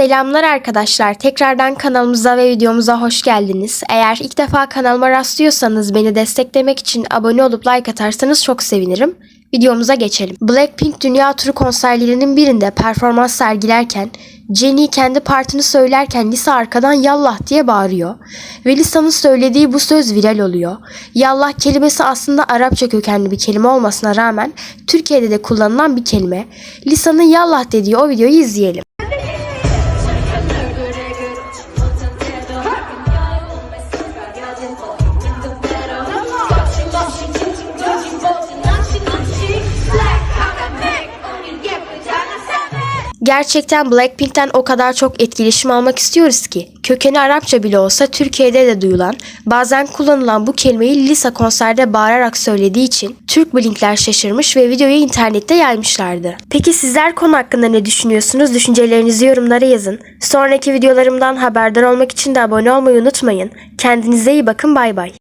Selamlar arkadaşlar. Tekrardan kanalımıza ve videomuza hoş geldiniz. Eğer ilk defa kanalıma rastlıyorsanız beni desteklemek için abone olup like atarsanız çok sevinirim. Videomuza geçelim. Blackpink dünya turu konserlerinin birinde performans sergilerken Jennie kendi partini söylerken Lisa arkadan yallah diye bağırıyor. Ve Lisa'nın söylediği bu söz viral oluyor. Yallah kelimesi aslında Arapça kökenli bir kelime olmasına rağmen Türkiye'de de kullanılan bir kelime. Lisa'nın yallah dediği o videoyu izleyelim. Gerçekten Blackpink'ten o kadar çok etkileşim almak istiyoruz ki kökeni Arapça bile olsa Türkiye'de de duyulan, bazen kullanılan bu kelimeyi Lisa konserde bağırarak söylediği için Türk Blinkler şaşırmış ve videoyu internette yaymışlardı. Peki sizler konu hakkında ne düşünüyorsunuz? Düşüncelerinizi yorumlara yazın. Sonraki videolarımdan haberdar olmak için de abone olmayı unutmayın. Kendinize iyi bakın bay bay.